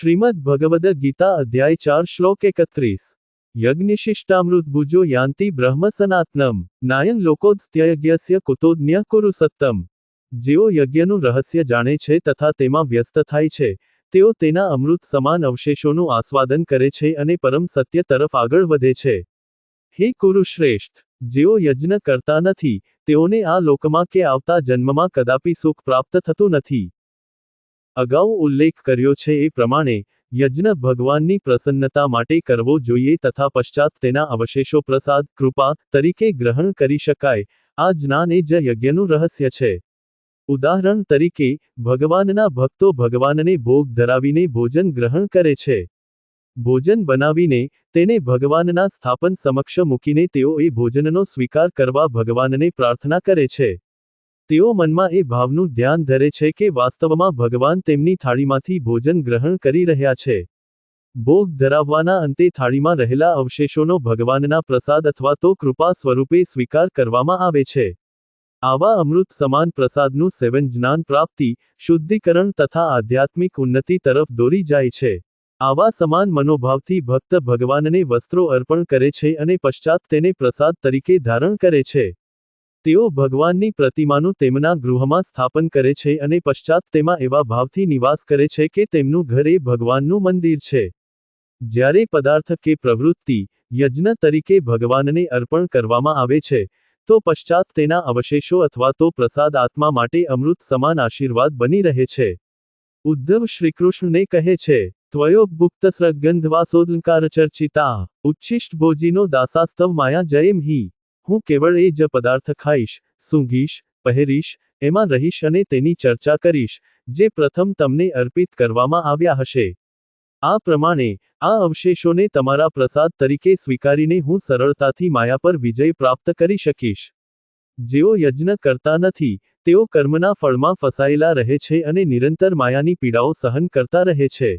શ્રીમદ ભગવદ ગીતા અધ્યાય ચાર, શ્લોક એકત્રીસ. યજ્ઞશિષ્ટામૃત ભુજો યાંતિ બ્રહ્મ સનાતનમ, નાયન લોકોત્સ્ત્યયજ્ઞસ્ય કુતોજ્ઞ કુરુ સત્તમ જેઓ યજ્ઞનું રહસ્ય જાણે છે તથા તેમાં વ્યસ્ત થાય છે, તેઓ તેના અમૃત સમાન અવશેષોનું આસ્વાદન કરે છે અને પરમ સત્ય તરફ આગળ વધે છે. હે કુરુશ્રેષ્ઠ, જેઓ યજ્ઞ કરતા નથી, તેઓને આ લોકમાં કે આવતા જન્મમાં કદાપી સુખ પ્રાપ્ત થતું નથી. અગાઉ ઉલ્લેખ કર્યો છે એ પ્રમાણે, યજ્ઞ ભગવાનની પ્રસન્નતા માટે કરવો જોઈએ તથા પશ્ચાત તેના અવશેષો પ્રસાદ, કૃપા તરીકે ગ્રહણ કરી શકાય. આ જ્ઞાન એ જ યજ્ઞનું રહસ્ય છે. ઉદાહરણ તરીકે, ભગવાનના ભક્તો ભગવાનને ભોગ ધરાવીને ભોજન ગ્રહણ કરે છે. ભોજન બનાવીને, તેને ભગવાનના સ્થાપન સમક્ષ મૂકીને તેઓ એ ભોજનનો સ્વીકાર કરવા ભગવાનને પ્રાર્થના કરે છે. તેઓ મનમાં એ ભાવનું ધ્યાન ધરે છે કે વાસ્તવમાં ભગવાન તેમની થાળીમાંથી ભોજન ગ્રહણ કરી રહ્યા છે. ભોગ ધરાવવાના અંતે થાળીમાં રહેલા અવશેષોનો ભગવાનના પ્રસાદ અથવા તો કૃપા સ્વરૂપે સ્વીકાર કરવામાં આવે છે. આવા અમૃત સમાન પ્રસાદનું સેવન જ્ઞાન પ્રાપ્તિ, શુદ્ધિકરણ તથા આધ્યાત્મિક ઉન્નતિ તરફ દોરી જાય છે. આવા સમાન મનોભાવથી ભક્ત ભગવાનને વસ્ત્રો અર્પણ કરે છે અને પશ્ચાત તેને પ્રસાદ તરીકે ધારણ કરે છે. તેઓ ભગવાનની પ્રતિમાનું તેમના ગૃહમાં સ્થાપન કરે છે અને પશ્ચાત તેમાં એવા ભાવથી નિવાસ કરે છે કે તેમનું ઘર એ ભગવાનનું મંદિર છે. જ્યારે પદાર્થ કે પ્રવૃત્તિ, યજ્ઞ તરીકે ભગવાનને અર્પણ કરવામાં આવે છે, તો પશ્ચાત તેના અવશેષો અથવા તો પ્રસાદ આત્મા માટે અમૃત સમાન આશીર્વાદ બની રહે છે. ઉદ્ધવ શ્રીકૃષ્ણને કહે છે, ત્વયોગુક્ત ભુક્ત સ્રગંધવાસોદંકાર ચર્ચિતા ઉચ્છિષ્ટ ભોજીનો દાસાસ્તવ માયા જયમ હિ. હું કેવળ એ જ પદાર્થ ખાઈશ, સૂંઘીશ, પહેરીશ, એમાં રહીશ અને તેની ચર્ચા કરીશ, જે પ્રથમ તમને અર્પિત કરવામાં આવ્યા હશે. આ પ્રમાણે, આ અવશેષોને તમારા પ્રસાદ તરીકે સ્વીકારીને હું સરળતાથી માયા પર વિજય પ્રાપ્ત કરી શકીશ. જેઓ યજ્ઞ કરતા નથી, તેઓ કર્મના ફળમાં ફસાયેલા રહે છે અને નિરંતર માયાની પીડાઓ સહન કરતા રહે છે.